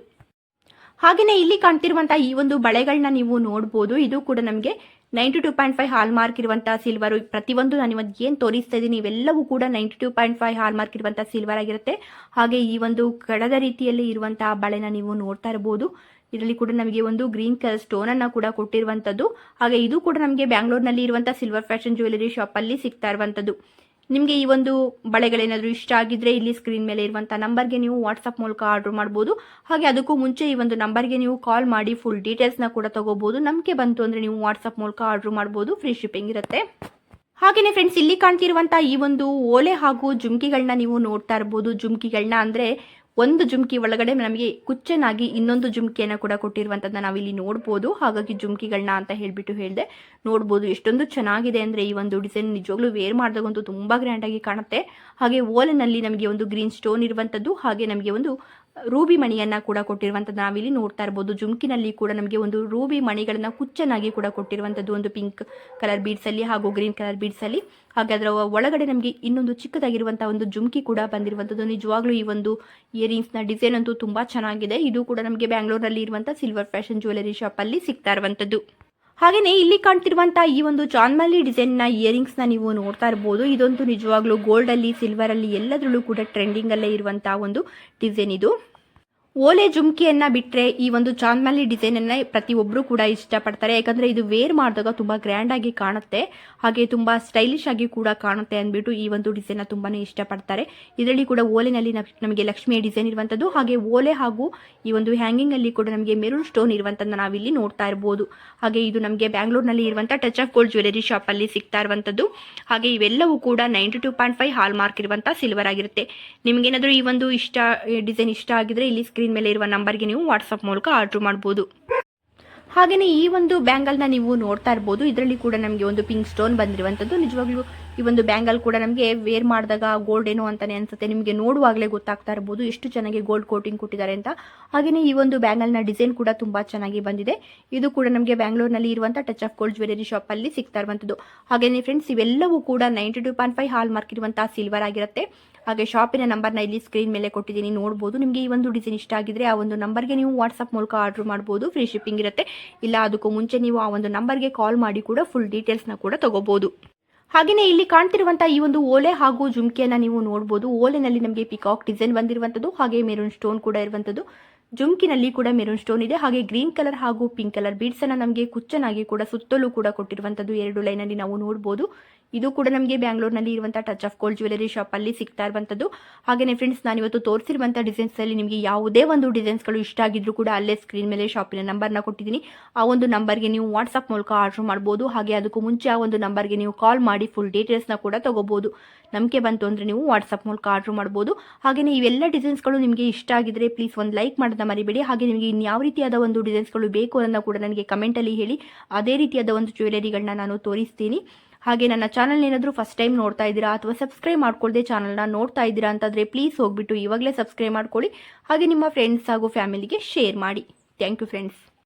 ಹಾಗೆಯೇ ಇಲ್ಲಿ ಕಾಣ್ತಿರುವಂತಹ ಈ ಒಂದು ಬಳೆಗಳನ್ನ ನೀವು ನೋಡಬಹುದು ಇದು ಕೂಡ ನಮಗೆ ninety two point five hallmark ಇರುವಂತಹ ಸಿಲ್ವರ್ ಪ್ರತಿಯೊಂದು ನಾನು ಇವತ್ತು ಏನು ತೋರಿಸ್ತಾ ಇದ್ದೀನಿ ಇವೆಲ್ಲವೂ ಕೂಡ ninety two point five hallmark ಇರುವಂತಹ ಸಿಲ್ವರ್ ಆಗಿರುತ್ತೆ. ಹಾಗೆ ಈ ಒಂದು ಕಡದ ರೀತಿಯಲ್ಲಿ ಇರುವಂತಹ ಬಳೆನ ನೀವು ನೋಡ್ತಾ ಇರಬಹುದು ಇದರಲ್ಲಿ ಕೂಡ ನಮಗೆ ಒಂದು ಗ್ರೀನ್ ಕಲರ್ ಸ್ಟೋನ್ ಅನ್ನ ಕೂಡ ಕೊಟ್ಟಿರುವಂತದ್ದು. ಹಾಗೆ ಇದು ಕೂಡ ನಮಗೆ ಬ್ಯಾಂಗ್ಳೂರ್ನಲ್ಲಿ ಇರುವಂತಹ ಸಿಲ್ವರ್ ಫ್ಯಾಷನ್ ಜ್ಯುವೆಲರಿ ಶಾಪ್ ಅಲ್ಲಿ ಸಿಗ್ತಾ ಇರುವಂತದ್ದು. ನಿಮಗೆ ಈ ಒಂದು ಬಳೆಗಳೇನಾದರೂ ಇಷ್ಟ ಆಗಿದ್ರೆ ಇಲ್ಲಿ ಸ್ಕ್ರೀನ್ ಮೇಲೆ ಇರುವಂಥ ನಂಬರ್ಗೆ ನೀವು ವಾಟ್ಸಪ್ ಮೂಲಕ ಆರ್ಡರ್ ಮಾಡ್ಬೋದು. ಹಾಗೆ ಅದಕ್ಕೂ ಮುಂಚೆ ಈ ಒಂದು ನಂಬರ್ಗೆ ನೀವು ಕಾಲ್ ಮಾಡಿ ಫುಲ್ ಡೀಟೇಲ್ಸ್ನ ಕೂಡ ತಗೋಬಹುದು ನಮಗೆ ಬಂತು ಅಂದರೆ ನೀವು ವಾಟ್ಸಪ್ ಮೂಲಕ ಆರ್ಡರ್ ಮಾಡ್ಬೋದು. ಫ್ರೀ ಶಿಪ್ಪಿಂಗ್ ಇರುತ್ತೆ. ಹಾಗೆಯೇ ಫ್ರೆಂಡ್ಸ್ ಇಲ್ಲಿ ಕಾಣ್ತಿರುವಂತಹ ಈ ಒಂದು ಓಲೆ ಹಾಗೂ ಜುಮ್ಕಿಗಳನ್ನ ನೀವು ನೋಡ್ತಾ ಇರ್ಬೋದು. ಜುಮ್ಕಿಗಳನ್ನ ಅಂದರೆ ಒಂದು ಜುಮ್ಕಿ ಒಳಗಡೆ ನಮಗೆ ಕುಚ್ಚನಾಗಿ ಇನ್ನೊಂದು ಜುಮ್ಕಿಯನ್ನು ಕೂಡ ಕೊಟ್ಟಿರುವಂಥದ್ದನ್ನ ನಾವಿಲ್ಲಿ ನೋಡ್ಬೋದು. ಹಾಗಾಗಿ ಜುಮ್ಕಿಗಳನ್ನ ಅಂತ ಹೇಳಿಬಿಟ್ಟು ಹೇಳಿದೆ, ನೋಡ್ಬೋದು ಎಷ್ಟೊಂದು ಚೆನ್ನಾಗಿದೆ ಅಂದರೆ ಈ ಒಂದು ಡಿಸೈನ್ ನಿಜವಾಗ್ಲೂ ವೇರ್ ಮಾಡಿದಾಗಂತೂ ತುಂಬ ಗ್ರ್ಯಾಂಡಾಗಿ ಕಾಣುತ್ತೆ. ಹಾಗೆ ಓಲಿನಲ್ಲಿ ನಮಗೆ ಒಂದು ಗ್ರೀನ್ ಸ್ಟೋನ್ ಇರುವಂಥದ್ದು, ಹಾಗೆ ನಮಗೆ ಒಂದು ರೂಬಿ ಮಣಿಯನ್ನ ಕೂಡ ಕೊಟ್ಟಿರುವಂಥದ್ದು ನಾವಿಲ್ಲಿ ನೋಡ್ತಾ ಇರ್ಬೋದು. ಜುಮ್ಕಿನಲ್ಲಿ ಕೂಡ ನಮಗೆ ಒಂದು ರೂಬಿ ಮಣಿಗಳನ್ನ ಕುಚ್ಚನಾಗಿ ಕೂಡ ಕೊಟ್ಟಿರುವಂತದ್ದು ಒಂದು ಪಿಂಕ್ ಕಲರ್ ಬೀಡ್ಸ್ ಅಲ್ಲಿ ಹಾಗೂ ಗ್ರೀನ್ ಕಲರ್ ಬೀಡ್ಸ್ ಅಲ್ಲಿ ಹಾಗೆ ಅದರ ಒಳಗಡೆ ನಮಗೆ ಇನ್ನೊಂದು ಚಿಕ್ಕದಾಗಿರುವಂತಹ ಒಂದು ಜುಮ್ಕಿ ಕೂಡ ಬಂದಿರುವಂತದ್ದು. ನಿಜವಾಗ್ಲೂ ಈ ಒಂದು ಇಯರಿಂಗ್ಸ್ನ ಡಿಸೈನ್ ಅಂತೂ ತುಂಬಾ ಚೆನ್ನಾಗಿದೆ. ಇದು ಕೂಡ ನಮಗೆ ಬ್ಯಾಂಗ್ಳೂರಲ್ಲಿ ಇರುವಂತಹ ಸಿಲ್ವರ್ ಫ್ಯಾಷನ್ ಜ್ಯುವೆಲರಿ ಶಾಪ್ ಅಲ್ಲಿ ಸಿಗ್ತಾ ಇರುವಂಥದ್ದು ಹಾಗೆಯೇ ಇಲ್ಲಿ ಕಾಣ್ತಿರುವಂತಹ ಈ ಒಂದು ಜಾನ್ಮಲಿ ಡಿಸೈನ್ನ ಇಯರಿಂಗ್ಸ್ನ ನೀವು ನೋಡ್ತಾ ಇರ್ಬೋದು. ಇದಂತೂ ನಿಜವಾಗ್ಲೂ ಸಿಲ್ವರ್ ಅಲ್ಲಿ ಎಲ್ಲದರಲ್ಲೂ ಕೂಡ ಟ್ರೆಂಡಿಂಗ್ ಅಲ್ಲೇ ಇರುವಂತಹ ಒಂದು ಡಿಸೈನ್ ಇದು. ಓಲೆ ಜುಮ್ಕಿಯನ್ನ ಬಿಟ್ಟರೆ ಈ ಒಂದು ಚಾಂದ್ಮಲ್ಲಿ ಡಿಸೈನನ್ನು ಪ್ರತಿಯೊಬ್ಬರು ಕೂಡ ಇಷ್ಟಪಡ್ತಾರೆ. ಯಾಕಂದ್ರೆ ಇದು ವೇರ್ ಮಾಡಿದಾಗ ತುಂಬಾ ಗ್ರ್ಯಾಂಡ್ ಆಗಿ ಕಾಣುತ್ತೆ. ಹಾಗೆ ತುಂಬಾ ಸ್ಟೈಲಿಶ್ ಆಗಿ ಕೂಡ ಕಾಣುತ್ತೆ ಅಂದ್ಬಿಟ್ಟು ಈ ಒಂದು ಡಿಸೈನ್ನ ತುಂಬಾ ಇಷ್ಟಪಡ್ತಾರೆ. ಇದರಲ್ಲಿ ಕೂಡ ಓಲೆನಲ್ಲಿ ನಮಗೆ ಲಕ್ಷ್ಮಿಯ ಡಿಸೈನ್ ಇರುವಂಥದ್ದು ಹಾಗೆ ಓಲೆ ಹಾಗೂ ಈ ಒಂದು ಹ್ಯಾಂಗಿಂಗ್ ಅಲ್ಲಿ ಕೂಡ ನಮಗೆ ಮೆರೂನ್ ಸ್ಟೋನ್ ಇರುವಂಥದ್ದು ನಾವಿಲ್ಲಿ ನೋಡ್ತಾ ಇರಬಹುದು ಹಾಗೆ ಇದು ನಮಗೆ ಬ್ಯಾಂಗ್ಳೂರ್ನಲ್ಲಿ ಇರುವಂಥ ಟಚ್ ಆಫ್ ಗೋಲ್ಡ್ ಜ್ಯುವೆಲರಿ ಶಾಪಲ್ಲಿ ಸಿಗ್ತಾ ಇರುವಂಥದ್ದು ಹಾಗೆ ಇವೆಲ್ಲವೂ ಕೂಡ ninety two point five hallmark ಇರುವಂತಹ ಸಿಲ್ವರ್ ಆಗಿರುತ್ತೆ. ನಿಮಗೇನಾದರೂ ಈ ಒಂದು ಇಷ್ಟ ಡಿಸೈನ್ ಇಷ್ಟ ಆಗಿದ್ರೆ ಇಲ್ಲಿ ಸ್ಕ್ರೀನ್ ಮೇಲೆ ಇರುವ ನಂಬರ್ಗೆ ನೀವು ವಾಟ್ಸಪ್ ಮೂಲಕ ಆರ್ಡರ್ ಮಾಡ್ಬೋದು. ಹಾಗೆಯೇ ಈ ಒಂದು ಬ್ಯಾಂಗಲ್ನ ನೀವು ನೋಡ್ತಾ ಇರ್ಬೋದು. ಇದರಲ್ಲಿ ಕೂಡ ನಮಗೆ ಒಂದು ಪಿಂಕ್ ಸ್ಟೋನ್ ಬಂದಿರುವಂಥದ್ದು. ನಿಜವಾಗ್ಲೂ ಈ ಒಂದು ಬ್ಯಾಂಗಲ್ ಕೂಡ ನಮಗೆ ವೇರ್ ಮಾಡಿದಾಗ ಗೋಲ್ಡ್ ಏನು ಅಂತಾನೆ ಅನ್ಸುತ್ತೆ. ನಿಮಗೆ ನೋಡುವಾಗಲೇ ಗೊತ್ತಾಗ್ತಾ ಇರ್ಬೋದು ಎಷ್ಟು ಚೆನ್ನಾಗಿ ಗೋಲ್ಡ್ ಕೋಟಿಂಗ್ ಕೊಟ್ಟಿದ್ದಾರೆ ಅಂತ. ಹಾಗೆಯೇ ಈ ಒಂದು ಬ್ಯಾಂಗಲ್ನ ಡಿಸೈನ್ ಕೂಡ ತುಂಬ ಚೆನ್ನಾಗಿ ಬಂದಿದೆ. ಇದು ಕೂಡ ನಮಗೆ ಬ್ಯಾಂಗ್ಳೂರ್ನಲ್ಲಿ ಇರುವಂಥ ಟಚ್ ಆಫ್ ಗೋಲ್ಡ್ ಜ್ಯುವೆಲರಿ ಶಾಪಲ್ಲಿ ಸಿಗ್ತಾ ಇರುವಂಥದ್ದು. ಹಾಗೆಯೇ ಫ್ರೆಂಡ್ಸ್ ಇವೆಲ್ಲವೂ ಕೂಡ ninety two point five hallmark ಇರುವಂತಹ ಸಿಲ್ವರ್ ಆಗಿರುತ್ತೆ. ಹಾಗೆ ಶಾಪಿನ ನಂಬರ್ನ ಇಲ್ಲಿ ಸ್ಕ್ರೀನ್ ಮೇಲೆ ಕೊಟ್ಟಿದ್ದೀನಿ, ನೋಡ್ಬೋದು. ನಿಮಗೆ ಈ ಒಂದು ಡಿಸೈನ್ ಇಷ್ಟ ಆಗಿದ್ರೆ ಆ ಒಂದು ನಂಬರ್ಗೆ ನೀವು ವಾಟ್ಸಪ್ ಮೂಲಕ ಆರ್ಡರ್ ಮಾಡ್ಬೋದು. ಫ್ರೀ ಶಿಪ್ಪಿಂಗ್ ಇರುತ್ತೆ. ಇಲ್ಲ, ಅದಕ್ಕೂ ಮುಂಚೆ ನೀವು ಆ ಒಂದು ನಂಬರ್ಗೆ ಕಾಲ್ ಮಾಡಿ ಕೂಡ ಫುಲ್ ಡೀಟೇಲ್ಸ್ನ ಕೂಡ ತಗೋಬಹುದು ಹಾಗೆಯೇ ಇಲ್ಲಿ ಕಾಣ್ತಿರುವಂತಹ ಈ ಒಂದು ಓಲೆ ಹಾಗೂ ಜುಮ್ಕಿಯನ್ನ ನೀವು ನೋಡಬಹುದು ಓಲೆನಲ್ಲಿ ನಮಗೆ ಪಿಕಾಕ್ ಡಿಸೈನ್ ಬಂದಿರುವಂತದ್ದು, ಹಾಗೆ ಮೆರೂನ್ ಸ್ಟೋನ್ ಕೂಡ ಇರುವಂತದ್ದು. ಜುಮ್ಕಿನಲ್ಲಿ ಕೂಡ ಮೆರೂನ್ ಸ್ಟೋನ್ ಇದೆ. ಹಾಗೆ ಗ್ರೀನ್ ಕಲರ್ ಹಾಗೂ ಪಿಂಕ್ ಕಲರ್ ಬೀಡ್ಸ್ ಅನ್ನ ನಮಗೆ ಕುಚ್ಚನಾಗಿ ಕೂಡ ಸುತ್ತಲೂ ಕೂಡ ಕೊಟ್ಟಿರುವಂತದ್ದು. ಎರಡು ಲೈನ್ ಅಲ್ಲಿ ನಾವು ನೋಡಬಹುದು ಇದು ಕೂಡ ನಮಗೆ ಬ್ಯಾಂಗ್ಳೂರ್ನಲ್ಲಿ ಇರುವಂತಹ touch of gold jewellery shop ಅಲ್ಲಿ ಸಿಗ್ತಾ ಇರುವಂಥದ್ದು ಹಾಗೆಯೇ ಫ್ರೆಂಡ್ಸ್ ನಾನು ಇವತ್ತು ತೋರಿಸಿರುವಂತಹ ಡಿಸೈನ್ಸ್ ಅಲ್ಲಿ ನಿಮಗೆ ಯಾವುದೇ ಒಂದು ಡಿಸೈನ್ಸ್ಗಳು ಇಷ್ಟ ಆಗಿದ್ರು ಕೂಡ ಅಲ್ಲೇ ಸ್ಕ್ರೀನ್ ಮೇಲೆ ಶಾಪಿನ ನಂಬರ್ನ ಕೊಟ್ಟಿದ್ದೀನಿ. ಆ ಒಂದು ನಂಬರ್ಗೆ ನೀವು ವಾಟ್ಸ್ಆಪ್ ಮೂಲಕ ಆರ್ಡರ್ ಮಾಡ್ಬೋದು. ಹಾಗೆ ಅದಕ್ಕೂ ಮುಂಚೆ ಆ ಒಂದು ನಂಬರ್ಗೆ ನೀವು ಕಾಲ್ ಮಾಡಿ ಫುಲ್ ಡೀಟೇಲ್ಸ್ನ ಕೂಡ ತಗೋಬಹುದು ನಮಗೆ ಬಂತು ಅಂದರೆ ನೀವು ವಾಟ್ಸಪ್ ಮೂಲಕ ಆರ್ಡರ್ ಮಾಡ್ಬೋದು. ಹಾಗೆಯೇ ಇವೆಲ್ಲ ಡಿಸೈನ್ಸ್ಗಳು ನಿಮಗೆ ಇಷ್ಟ ಆಗಿದ್ರೆ ಪ್ಲೀಸ್ ಒಂದು ಲೈಕ್ ಮಾಡೋದನ್ನ ಮರಿಬೇಡಿ. ಹಾಗೆ ನಿಮಗೆ ಇನ್ಯಾವ ರೀತಿಯಾದ ಒಂದು ಡಿಸೈನ್ಸ್ಗಳು ಬೇಕು ಅನ್ನೋದನ್ನ ಕೂಡ ನನಗೆ ಕಮೆಂಟಲ್ಲಿ ಹೇಳಿ. ಅದೇ ರೀತಿಯಾದ ಒಂದು ಜ್ಯುವೆಲರಿಗಳನ್ನ ನಾನು ತೋರಿಸ್ತೀನಿ. ಹಾಗೆ ನನ್ನ ಚಾನಲ್ ಏನಾದರೂ ಫಸ್ಟ್ ಟೈಮ್ ನೋಡ್ತಾ ಇದ್ದೀರಾ ಅಥವಾ ಸಬ್ಸ್ಕ್ರೈಬ್ ಮಾಡ್ಕೊಳ್ಳದೆ ಚಾನಲ್ನ ನೋಡ್ತಾ ಇದ್ದೀರಾ ಅಂತಂದರೆ ಪ್ಲೀಸ್ ಹೋಗ್ಬಿಟ್ಟು ಇವಾಗಲೇ ಸಬ್ಸ್ಕ್ರೈಬ್ ಮಾಡ್ಕೊಳ್ಳಿ. ಹಾಗೆ ನಿಮ್ಮ ಫ್ರೆಂಡ್ಸ್ ಹಾಗೂ ಫ್ಯಾಮಿಲಿಗೆ ಶೇರ್ ಮಾಡಿ. Thank you friends